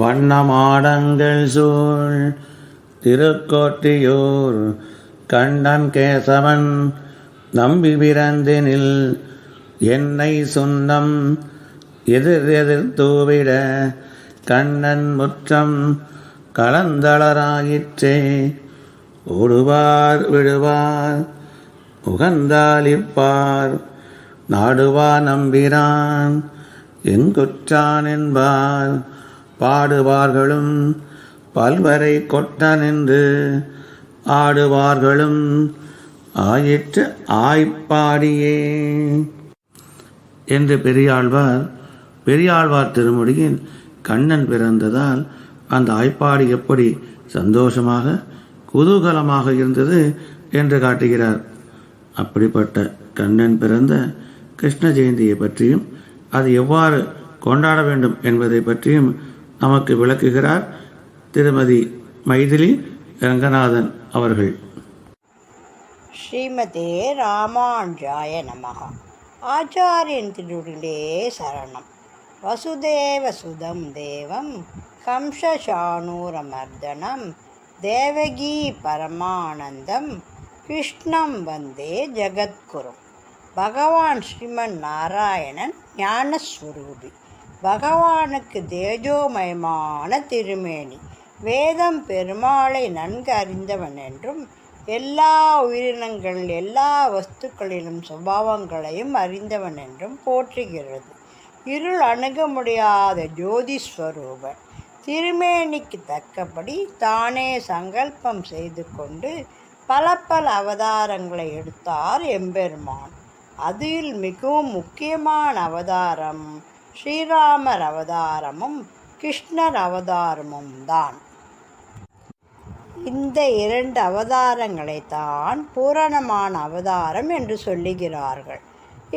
வண்ணமாடங்கள் சூழ் திருக்கோட்டியூர் கண்டன் கேசவன் நம்பி பிறந்தினில் என்னை சுண்ணம் எதிர் எதிர் தூவிட கண்ணன் முற்றம் கலந்தளராயிற்றே. ஓடுவார் விடுவார் உகந்தாலிப்பார் நாடுவா நம்பிரான் எங்குற்றான் என்பார். பாடுவார்களும் பல்வரை கொட்ட நின்று ஆடுவார்களும் ஆயிற்று ஆய்ப்பாடியே. என்று பெரியாழ்வார் பெரியாழ்வார் திருமுடியின் கண்ணன் பிறந்ததால் அந்த ஆய்ப்பாடி எப்படி சந்தோஷமாக குதூகலமாக இருந்தது என்று காட்டுகிறார். அப்படிப்பட்ட கண்ணன் பிறந்த கிருஷ்ண ஜெயந்தியை பற்றியும் அது எவ்வாறு கொண்டாட வேண்டும் என்பதை பற்றியும் நமக்கு விளக்குகிறார் திருமதி மைதிலி ரங்கநாதன் அவர்கள். ஸ்ரீமதே ராமானுஜாய நமக. ஆச்சாரியன் திருடிலே சரணம். வசுதேவ சுதம் தேவம் கம்சசானூரமர்தனம் தேவகி பரமானந்தம் கிருஷ்ணம் வந்தே ஜகத்குரும் பகவான் ஸ்ரீமன் நாராயணன் ஞானஸ்வரூபி. பகவானுக்கு தேஜோமயமான திருமேனி. வேதம் பெருமாளை நன்கு அறிந்தவன் என்றும் எல்லா உயிரினங்கள் எல்லா வஸ்துக்களிலும் சுபாவங்களையும் அறிந்தவன் என்றும் போற்றுகிறது. இருள் அணுக முடியாத ஜோதிஸ்வரூபன். திருமேனிக்கு தக்கபடி தானே சங்கல்பம் செய்து கொண்டு பல பல அவதாரங்களை எடுத்தார் எம்பெருமான். அதில் மிகவும் முக்கியமான அவதாரம் ஸ்ரீராமர் அவதாரமும் கிருஷ்ணர் அவதாரமும் தான். இந்த இரண்டு அவதாரங்களை தான் பூரணமான அவதாரம் என்று சொல்லுகிறார்கள்.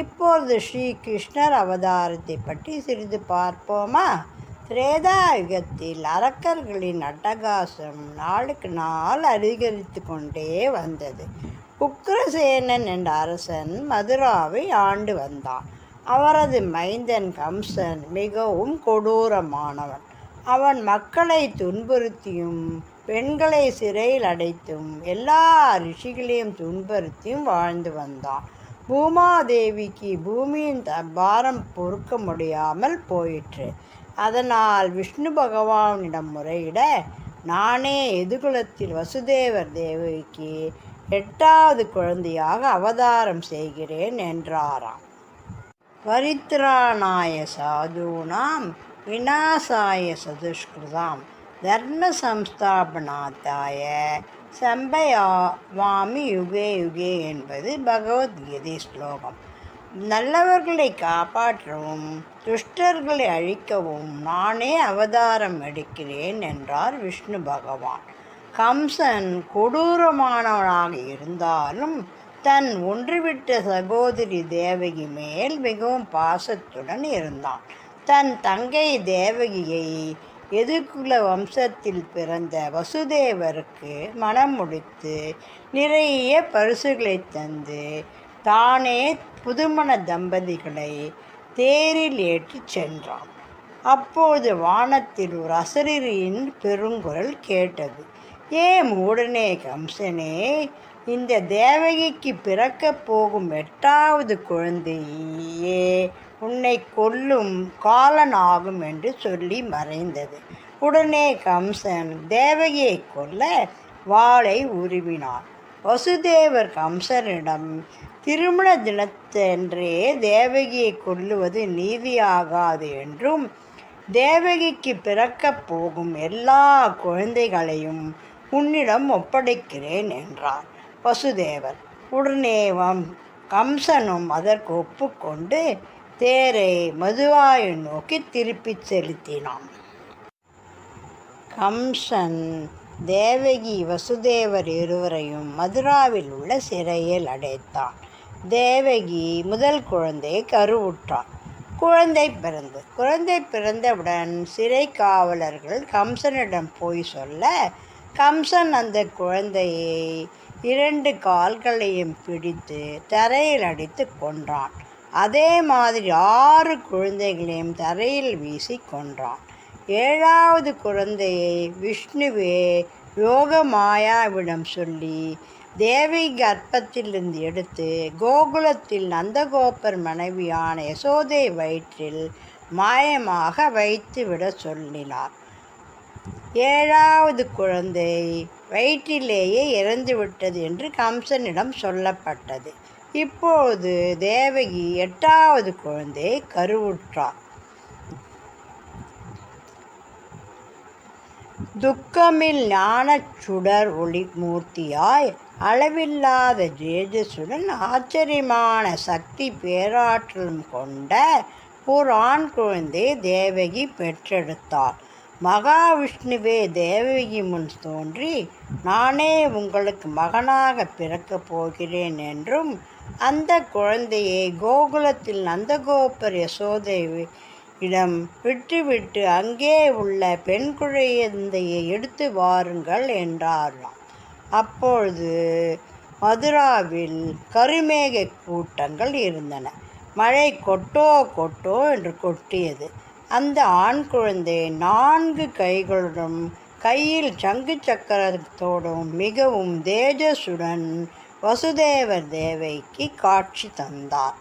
இப்பொழுது ஸ்ரீ கிருஷ்ணர் அவதாரத்தை பற்றி சிறிது பார்ப்போமா? திரேதாயுகத்தில் அரக்கர்களின் அட்டகாசம் நாளுக்கு நாள் அதிகரித்து கொண்டே வந்தது. உக்ரசேனன் என்ற அரசன் மதுராவை ஆண்டு வந்தான். அவரது மைந்தன் கம்சன் மிகவும் கொடூரமானவன். அவன் மக்களை துன்புறுத்தியும் பெண்களை சிறையில் அடைத்தும் எல்லா ரிஷிகளையும் துன்புறுத்தியும் வாழ்ந்து வந்தான். பூமாதேவிக்கு பூமியின் பாரம் பொறுக்க முடியாமல் போயிற்று. அதனால் விஷ்ணு பகவானிடம் முறையிட நானே எதுகுலத்தில் வசுதேவர் தேவிக்கு எட்டாவது குழந்தையாக அவதாரம் செய்கிறேன் என்றாராம். பரித்ராணாய சாதுனாம் விநாசாய சதுஷ்கிருதாம் தர்ம சம்ஸ்தாபனாத்தாய சம்பயாவாமி யுகே யுகே என்பது பகவத்கீதை ஸ்லோகம். நல்லவர்களை காப்பாற்றவும் துஷ்டர்களை அழிக்கவும் நானே அவதாரம் எடுக்கிறேன் என்றார் விஷ்ணு பகவான். கம்சன் கொடூரமானவனாக இருந்தாலும் தன் ஒன்றுவிட்ட சகோதரி தேவகி மேல் மிகவும் பாசத்துடன் இருந்தான். தன் தங்கை தேவகியை எதிர்குல வம்சத்தில் பிறந்த வசுதேவருக்கு மனம் முடித்து நிறைய பரிசுகளை தந்து தானே புதுமண தம்பதிகளை தேரில் ஏற்றிச் சென்றான். அப்போது வானத்தில் ஒரு அசரீரியின் பெருங்குரல் கேட்டது. ஏ மூடனே கம்சனே இந்த தேவகிக்கு பிறக்கப் போகும் எட்டாவது குழந்தையே உன்னை கொல்லும் காலனாகும் என்று சொல்லி மறைந்தது. உடனே கம்சன் தேவகியை கொல்ல வாளை உருவினான். வசுதேவர் கம்சனிடம் திருமண தினத்தன்றே தேவகியை கொல்லுவது நீதியாகாது என்றும் தேவகிக்கு பிறக்கப் போகும் எல்லா குழந்தைகளையும் உன்னிடம் ஒப்படைக்கிறேன் என்றார் வசுதேவர் உடனேவம் கம்சனும் அதற்கு ஒப்புக்கொண்டு தேரை மதுவாயை நோக்கி திருப்பிச் செலுத்தினான். கம்சன் தேவகி வசுதேவர் இருவரையும் மதுராவில் உள்ள சிறையில் அடைத்தான். தேவகி முதல் குழந்தையை கருவுற்றான். குழந்தை பிறந்து குழந்தை பிறந்தவுடன் சிறை காவலர்கள் கம்சனிடம் போய் சொல்ல கம்சன் அந்த குழந்தையை இரண்டு கால்களையும் பிடித்து தரையில் அடித்து கொன்றான். அதே மாதிரி ஆறு குழந்தைகளையும் தரையில் வீசி கொன்றான். ஏழாவது குழந்தையை விஷ்ணுவே யோக மாயாவிடம் சொல்லி தேவி கர்ப்பத்திலிருந்து எடுத்து கோகுலத்தில் நந்தகோபர் மனைவியான யசோதை வயிற்றில் மாயமாக வைத்துவிட சொல்லினார். ஏழாவது குழந்தை வயிற்றிலேயே இறந்துவிட்டது என்று கம்சனிடம் சொல்லப்பட்டது. இப்போது தேவகி எட்டாவது குழந்தையை கருவுற்றார் துக்கமில் ஞானச் சுடர் ஒளி மூர்த்தியாய் அளவில்லாத ஜேஜஸுடன் ஆச்சரியமான சக்தி பேராற்றலும் கொண்ட ஒரு ஆண் குழந்தை தேவகி பெற்றெடுத்தார் மகாவிஷ்ணுவே தேவகி முன் தோன்றி நானே உங்களுக்கு மகனாக பிறக்கப் போகிறேன் என்றும் அந்த குழந்தையை கோகுலத்தில் நந்தகோபர் யசோதை இடம் விட்டுவிட்டு அங்கே உள்ள பெண் குழந்தையை எடுத்து வாருங்கள் என்றாராம். அப்பொழுது மதுராவில் கருமேக கூட்டங்கள் இருந்தன. மழை கொட்டோ கொட்டோ என்று கொட்டியது. அந்த ஆண் குழந்தை நான்கு கைகளுடன் கையில் சங்கு சக்கரத்தோடும் மிகவும் தேஜசுடன் வசுதேவர் தேவைக்கு காட்சி தந்தார்.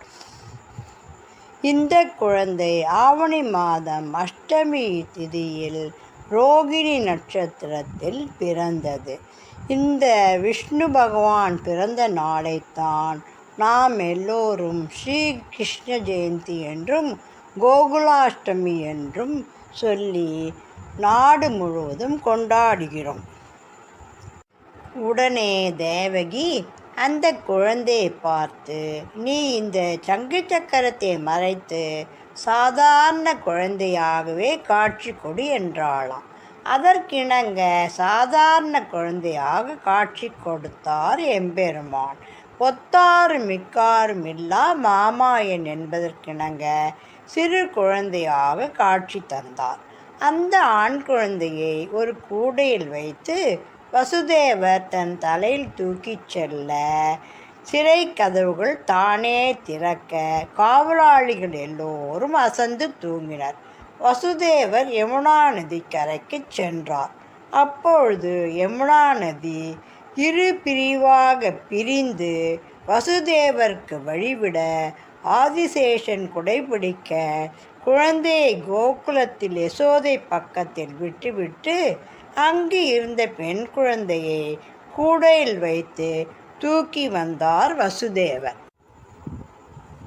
இந்த குழந்தை ஆவணி மாதம் அஷ்டமி திதியில் ரோகிணி நட்சத்திரத்தில் பிறந்தது. இந்த விஷ்ணு பகவான் பிறந்த நாளைத்தான் நாம் எல்லோரும் ஸ்ரீ கிருஷ்ண ஜெயந்தி என்றும் கோகுலாஷ்டமி என்றும் சொல்லி நாடு முழுவதும் கொண்டாடுகிறோம். உடனே தேவகி அந்த குழந்தையை பார்த்து நீ இந்த சங்கு சக்கரத்தை மறைத்து சாதாரண குழந்தையாகவே காட்சி கொடு என்றாளாம். அதற்கிணங்க சாதாரண குழந்தையாக காட்சி கொடுத்தார் எம்பெருமான். ஒத்தாறு மிக்காரும் இல்லா மாமாயன் என்பதற்கிணங்க சிறு குழந்தையாக காட்சி தந்தார். அந்த ஆண் குழந்தையை ஒரு கூடையில் வைத்து வசுதேவர் தன் தலையில் தூக்கிச் செல்ல சிறை கதவுகள் தானே திறக்க காவலாளிகள் எல்லோரும் அசந்து தூங்கினர். வசுதேவர் யமுனா நதி கரைக்கு சென்றார். அப்பொழுது யமுனா நதி இரு பிரிவாக பிரிந்து வசுதேவருக்கு வழிவிட ஆதிசேஷன் குடைபிடிக்க குழந்தையை கோகுலத்தில் யசோதை பக்கத்தில் விட்டுவிட்டு அங்கு இருந்த பெண் குழந்தையை கூடையில் வைத்து தூக்கி வந்தார் வசுதேவர்.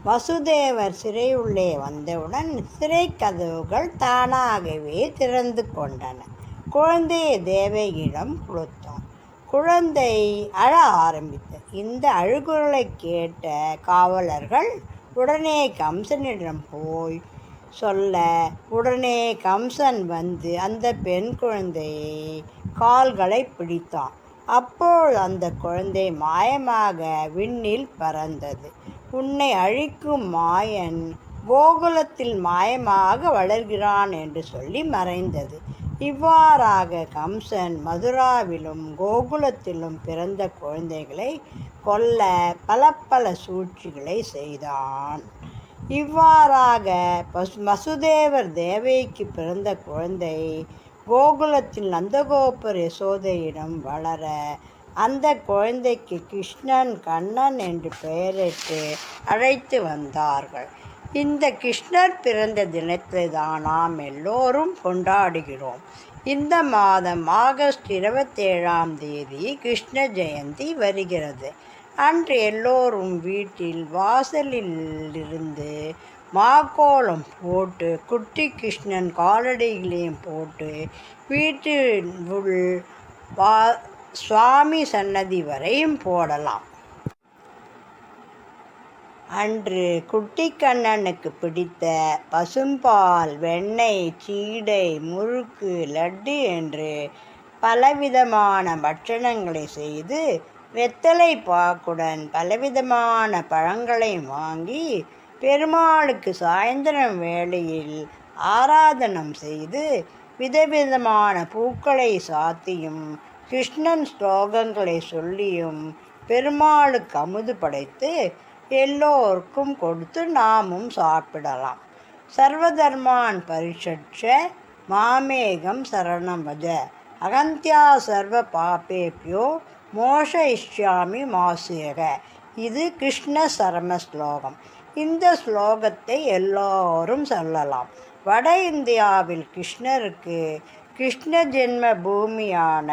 வசுதேவர் சிறையுள்ளே வந்தவுடன் சிறை கதவுகள் தானாகவே திறந்து கொண்டன. குழந்தையை தேவகியிடம் கொடுத்தார் குழந்தை அழ ஆரம்பித்தது. இந்த அழுகுரலை கேட்ட காவலர்கள் உடனே கம்சனிடம் போய் சொல்ல. உடனே கம்சன் வந்து அந்த பெண் குழந்தையை கால்களை பிடித்தான். அப்போது அந்த குழந்தை மாயமாக விண்ணில் பறந்தது. உன்னை அழிக்கும் மாயன் கோகுலத்தில் மாயமாக வளர்கிறான் என்று சொல்லி மறைந்தது. இவ்வாறாக கம்சன் மதுராவிலும் கோகுலத்திலும் பிறந்த குழந்தைகளை கொல்ல பல பல சூழ்ச்சிகளை செய்தான். இவ்வாறாக பசு மசுதேவர் தேவைக்கு பிறந்த குழந்தை கோகுலத்தில் நந்தகோபர் யசோதையிடம் வளர அந்த குழந்தைக்கு கிருஷ்ணன் கண்ணன் என்று பெயரிட்டு அழைத்து வந்தார்கள். இந்த கிருஷ்ணர் பிறந்த தினத்தை தான் நாம் எல்லோரும் கொண்டாடுகிறோம். இந்த மாதம் ஆகஸ்ட் இருபத்தேழாம் தேதி கிருஷ்ண ஜெயந்தி வருகிறது. அன்று எல்லோரும் வீட்டில் வாசலில் இருந்து மாக்கோலம் போட்டு குட்டி கிருஷ்ணன் காலடிகளையும் போட்டு வீட்டில் உள் வா சுவாமி சன்னதி வரையும் போடலாம். அன்று குட்டிக்கண்ணனுக்கு பிடித்த பசும்பால் வெண்ணெய் சீடை முறுக்கு லட்டு என்று பலவிதமான பட்சணங்களை செய்து வெத்தலை பாக்குடன் பலவிதமான பழங்களை வாங்கி பெருமாளுக்கு சாயந்தரம் வேளையில் ஆராதனம் செய்து விதவிதமான பூக்களை சாத்தியும் கிருஷ்ணன் ஸ்லோகங்களை சொல்லியும் பெருமாளுக்கு அமுது படைத்து எல்லோருக்கும் கொடுத்து நாமும் சாப்பிடலாம். சர்வதர்மான் பரிஷட்ச மாமேகம் சரணம் வஜ. அகந்தியா சர்வ பாப்பேபியோ மோஷ இஷ்யாமி மாசுயக இது கிருஷ்ண சரம ஸ்லோகம். இந்த ஸ்லோகத்தை எல்லோரும் சொல்லலாம். வட இந்தியாவில் கிருஷ்ணருக்கு கிருஷ்ண ஜென்ம பூமியான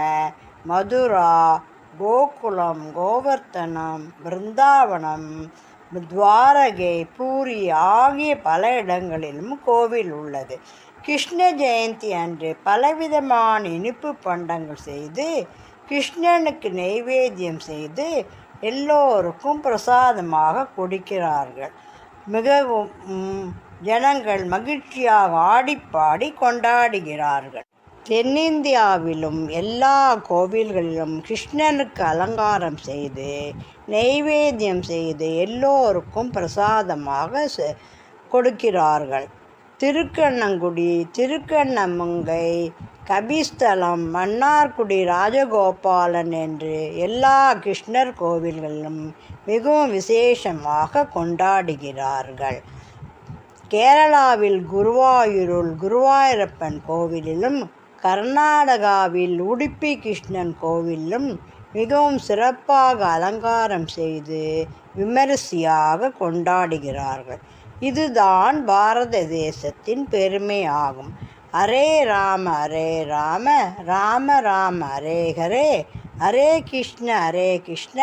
மதுரா கோகுலம் கோவர்த்தனம் பிருந்தாவனம் துவாரகை பூரி ஆகிய பல இடங்களிலும் கோவில் உள்ளது. கிருஷ்ண ஜெயந்தி அன்று பலவிதமான இனிப்பு பண்டங்கள் செய்து கிருஷ்ணனுக்கு நெய்வேத்தியம் செய்து எல்லோருக்கும் பிரசாதமாக கொடுக்கிறார்கள். மிகவும் ஜனங்கள் மகிழ்ச்சியாக ஆடிப்பாடி கொண்டாடுகிறார்கள். தென்னிந்தியாவிலும் எல்லா கோவில்களிலும் கிருஷ்ணனுக்கு அலங்காரம் செய்து நெய்வேத்தியம் செய்து எல்லோருக்கும் பிரசாதமாக கொடுக்கிறார்கள். திருக்கண்ணங்குடி திருக்கண்ணமங்கை கபிஸ்தலம் மன்னார்குடி ராஜகோபாலன் என்று எல்லா கிருஷ்ணர் கோவில்களிலும் மிகவும் விசேஷமாக கொண்டாடுகிறார்கள். கேரளாவில் குருவாயூருள் குருவாயூரப்பன் கோவிலிலும் கர்நாடகாவில் உடுப்பி கிருஷ்ணன் கோவிலும் மிகவும் சிறப்பாக அலங்காரம் செய்து விமரிசையாக கொண்டாடுகிறார்கள். இதுதான் பாரத தேசத்தின் பெருமை ஆகும். ஹரே ராம ஹரே ராம ராம ராம ஹரே ஹரே ஹரே கிருஷ்ண ஹரே கிருஷ்ண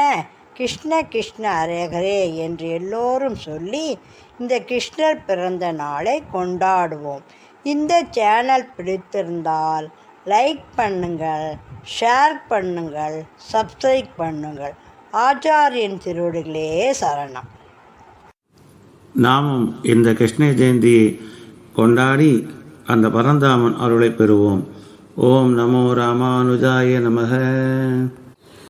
கிருஷ்ண கிருஷ்ண ஹரே ஹரே என்று எல்லோரும் சொல்லி இந்த கிருஷ்ணர் பிறந்த நாளை கொண்டாடுவோம். இந்த சேனல் பிடித்திருந்தால் லைக் பண்ணுங்கள் ஷேர் பண்ணுங்கள் சப்ஸ்கிரைப் பண்ணுங்கள். ஆச்சாரியன் திருவடிகளே சரணம். நாமும் இந்த கிருஷ்ண ஜெயந்தியை கொண்டாடி அந்த பரந்தாமன் அருளை பெறுவோம். ஓம் நமோ ராமானுஜாய நமக.